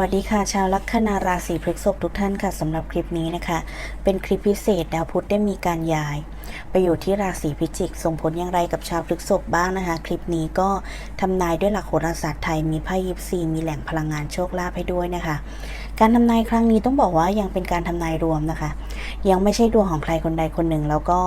วัสดีค่ะ ชาวลัคนาราศีพฤษภทุกท่านค่ะสำหรับคลิปนี้นะคะ เป็นคลิปพิเศษดาวพุธได้มีการย้าย ไปอยู่ที่ราศีพิจิก ส่งผลอย่างไรกับชาวพฤษภบ้างนะคะ คลิปนี้ก็ทำนายด้วยหลักโหราศาสตร์ไทยมีไพ่ยิปซีมีแหล่งพลังงานโชคลาภให้ด้วยนะคะ การทำนายครั้งนี้ต้องบอกว่ายังเป็นการทำนายรวมนะคะ ยังไม่ใช่ดวงของใครคนใดคนหนึ่ง แล้วก็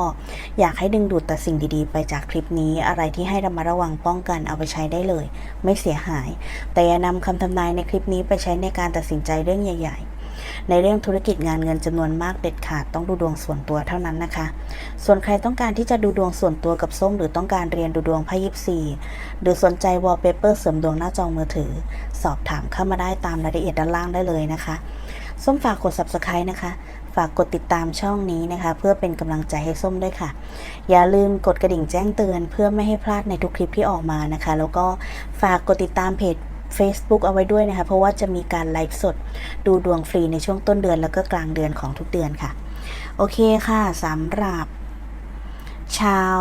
อยากให้ดึงดูดแต่สิ่งดีๆ ไปจากคลิปนี้อะไรที่ให้ระมัดระวังป้องกันเอาไปใช้ได้เลย ไม่เสียหาย แต่อย่านำคำทำนายในคลิปนี้ไปใช้ในการตัดสินใจเรื่องใหญ่ ๆในเรื่องธุรกิจงานเงินจำนวนมากเด็ดขาดต้องดูดวงส่วนตัวเท่านั้นนะคะ ส่วนใครต้องการที่จะดูดวงส่วนตัวกับส้ม หรือต้องการเรียนดูดวงไพ่ยิปซีหรือสนใจวอลเปเปอร์เสริมดวงหน้าจอมือถือ สอบถามเข้ามาได้ตามรายละเอียดด้านล่างได้เลยนะคะ ส้มฝากกด subscribe นะคะ ฝากกดติดตามช่องนี้นะคะ เพื่อเป็นกำลังใจให้ส้มด้วยค่ะ อย่าลืมกดกระดิ่งแจ้งเตือน เพื่อไม่ให้พลาดในทุกคลิปที่ออกมานะคะ แล้วก็ฝากกดติดตามเพจ Facebook เอาไว้ด้วยนะคะ เพราะว่าจะมีการไลฟ์สดดูดวงฟรีในช่วงต้นเดือนแล้วก็กลางเดือนของทุกเดือนค่ะ โอเคค่ะสำหรับ ชาว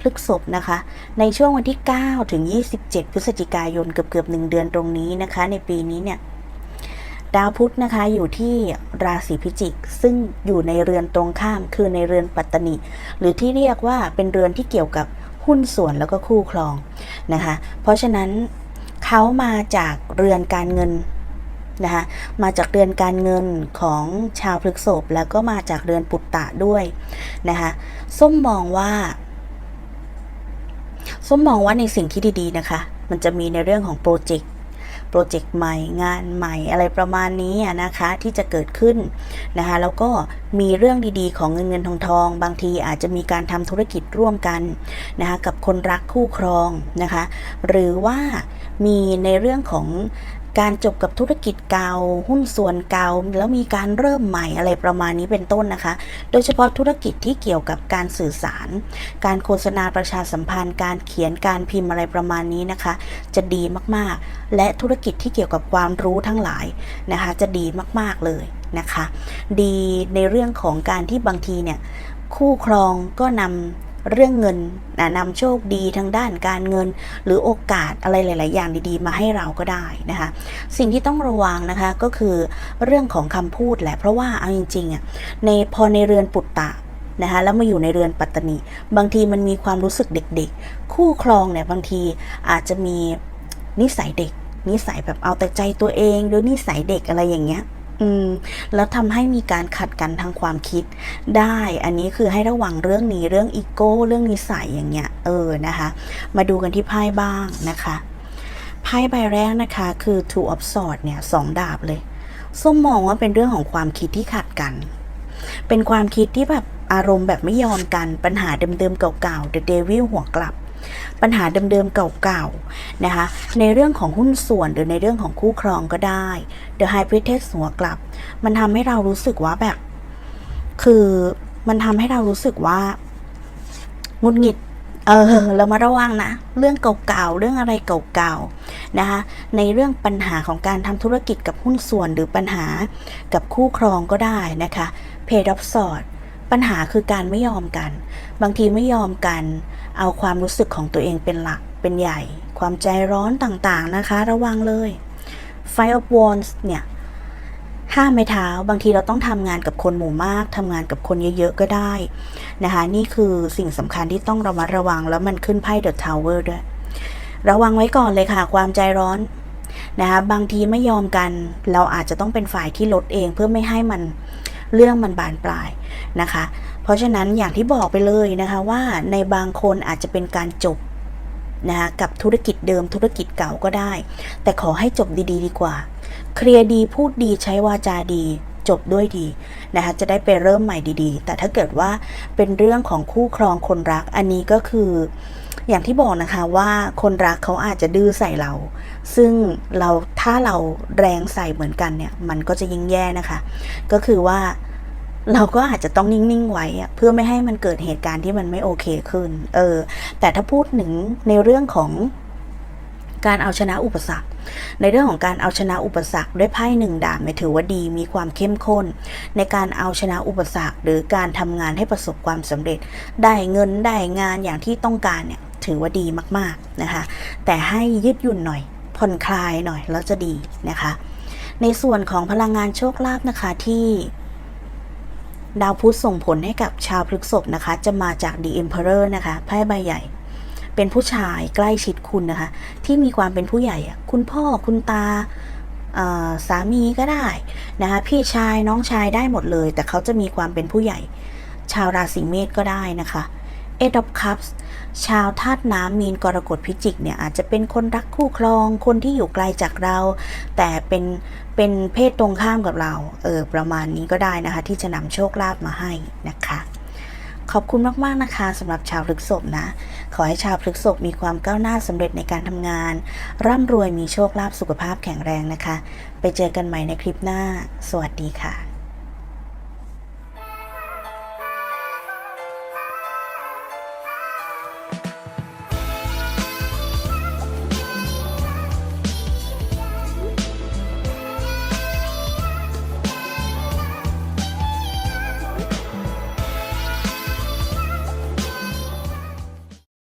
พฤกษภนะคะ ในช่วงวันที่ 9 ถึง 27 พฤศจิกายนเกือบเกือบหนึ่งเดือนตรงนี้นะคะ ในปีนี้เนี่ย ดาวพุธนะคะอยู่ที่ราศีพิจิก ซึ่งอยู่ในเรือนตรงข้ามคือในเรือนปัตตนิหรือที่เรียกว่าเป็นเรือนที่เกี่ยวกับหุ้นส่วนแล้วก็คู่ครองนะคะ เพราะฉะนั้นเขามาจากเรือนการเงินนะคะมาจากเรือนการเงินของชาวพฤกษภแล้วก็มาจากเรือนปุตตะด้วยนะคะส้มมองว่าส้มมองว่าในสิ่งที่ดีๆนะคะ มันจะมีในเรื่องของโปรเจกต์ โปรเจกต์ใหม่งานใหม่อะไรประมาณนี้นะคะที่จะเกิดขึ้นนะคะแล้วก็มีเรื่องดีๆ ของเงินเงินทองทอง บางทีอาจจะมีการทำธุรกิจร่วมกันนะคะกับคนรักคู่ครองนะคะหรือว่ามีในเรื่องของ การจบกับธุรกิจเก่า หุ้นส่วนเก่า แล้วมีการเริ่มใหม่อะไรประมาณนี้เป็นต้นนะคะ โดยเฉพาะธุรกิจที่เกี่ยวกับการสื่อสาร การโฆษณาประชาสัมพันธ์ การเขียนการพิมพ์อะไรประมาณนี้นะคะ จะดีมากๆ และธุรกิจที่เกี่ยวกับความรู้ทั้งหลายนะคะ จะดีมากๆเลยนะคะ ดีในเรื่องของการที่บางทีเนี่ยคู่ครองก็นำ เรื่องเงินนะนำโชคดีทางด้านการเงิน หรือโอกาสอะไรหลาย ๆ อย่างดีๆ มาให้เราก็ได้นะคะ สิ่งที่ต้องระวังนะคะก็คือเรื่องของคำพูดแหละ เพราะว่าเอาจริงๆอะในพอในเรือนปุตตะนะคะแล้วมาอยู่ในเรือนปัตตนีบางทีมันมีความรู้สึกเด็ก ๆ คู่ครองเนี่ยบางทีอาจจะมีนิสัยเด็ก นิสัยแบบเอาแต่ใจตัวเองหรือนิสัยเด็กอะไรอย่างเงี้ย อืมแล้วทำให้มีการขัดกันทางความคิดได้ อันนี้คือให้ระวังเรื่องนี้เรื่องอีโก้เรื่องนิสัยอย่างเงี้ยเออนะคะ มาดูกันที่ไพ่บ้างนะคะไพ่ใบแรกนะคะคือ two of swords เนี่ยสองดาบเลยส้มมองว่าเป็นเรื่องของความคิดที่ขัดกัน เป็นความคิดที่แบบอารมณ์แบบไม่ยอมกันปัญหาเดิมๆเก่าๆ The Devil หัวกลับ ปัญหาเดิมๆเก่าๆนะคะ ในเรื่องของหุ้นส่วนหรือในเรื่องของคู่ครองก็ได้ The High Priestess หัวกลับ มันทำให้เรารู้สึกว่าแบบ คือมันทำให้เรารู้สึกว่างุดหงิดเออเรามาระวังนะ เรื่องเก่าๆเรื่องอะไรเก่าๆนะคะในเรื่องปัญหาของการทำธุรกิจกับหุ้นส่วนหรือปัญหากับคู่ครองก็ได้นะคะเพด of s w o r d ปัญหาคือการไม่ยอมกัน บางทีไม่ยอมกัน เอาความรู้สึกของตัวเองเป็นหลักเป็นใหญ่ ความใจร้อนต่างๆนะคะ ระวังเลย Five of Wands เนี่ยห้าไม้เท้าบางทีเราต้องทำงานกับคนหมู่มากทำงานกับคนเยอะๆก็ได้นะคะนี่คือสิ่งสำคัญที่ต้องระมัดระวังแล้วมันขึ้นไพ่ The Tower ด้วย ระวังไว้ก่อนเลยค่ะ ความใจร้อนนะคะบางทีไม่ยอมกัน เราอาจจะต้องเป็นฝ่ายที่ลดเองเพื่อไม่ให้มัน เรื่องมันบานปลายนะคะ เพราะฉะนั้นอย่างที่บอกไปเลยนะคะว่าในบางคนอาจจะเป็นการจบนะคะกับธุรกิจเดิมธุรกิจเก่าก็ได้ แต่ขอให้จบดีๆ ดีกว่า เคลียร์ดีพูดดีใช้วาจาดีจบด้วยดีนะคะจะได้ไปเริ่มใหม่ดีๆ แต่ถ้าเกิดว่าเป็นเรื่องของคู่ครองคนรักอันนี้ก็คือ อย่างที่บอกนะคะว่าคนรักเขาอาจจะดื้อใส่เรา ซึ่งเราถ้าเราแรงใส่เหมือนกันเนี่ยมันก็จะยิ่งแย่นะคะ ก็คือว่า เราก็อาจจะต้องนิ่ง ๆ ไว้เพื่อไม่ให้มันเกิดเหตุการณ์ที่มันไม่โอเคขึ้น เออ แต่ถ้าพูดถึงในเรื่องของการเอาชนะอุปสรรค ในเรื่องของการเอาชนะอุปสรรคด้วยไพ่หนึ่งดาบไม่ถือว่าดีมีความเข้มข้น ในการเอาชนะอุปสรรค หรือการทำงานให้ประสบความสำเร็จ ได้เงินได้งานอย่างที่ต้องการเนี่ยถือว่าดีมากๆนะคะ แต่ให้ยืดหยุ่นหน่อย ผ่อนคลายหน่อยแล้วจะดีนะคะ ในส่วนของพลังงานโชคลาภนะคะที่ ดาวพุธส่งผลให้กับชาวพฤษบนะคะ จะมาจากดีเอ็มเพอเรอร์นะคะไพ่ใบใหญ่ เป็นผู้ชายใกล้ชิดคุณนะคะ ที่มีความเป็นผู้ใหญ่ คุณพ่อคุณตาสามีก็ได้นะคะพี่ชายน้องชายได้หมดเลย แต่เขาจะมีความเป็นผู้ใหญ่ ชาวราศีเมษก็ได้นะคะ Eight of Cups ชาวธาตุน้ำมีนกรกฎพิจิกเนี่ยอาจจะเป็นคนรักคู่ครอง คนที่อยู่ไกลจากเรา แต่เป็นเป็นเพศตรงข้ามกับเรา เออประมาณนี้ก็ได้นะคะ ที่จะนำโชคลาภมาให้นะคะขอบคุณมาก ๆ นะคะสำหรับชาวพฤกษภนะ ขอให้ชาวพฤกษภมีความก้าวหน้าสำเร็จในการทำงาน ร่ำรวยมีโชคลาภสุขภาพแข็งแรงนะคะ ไปเจอกันใหม่ในคลิปหน้า สวัสดีค่ะ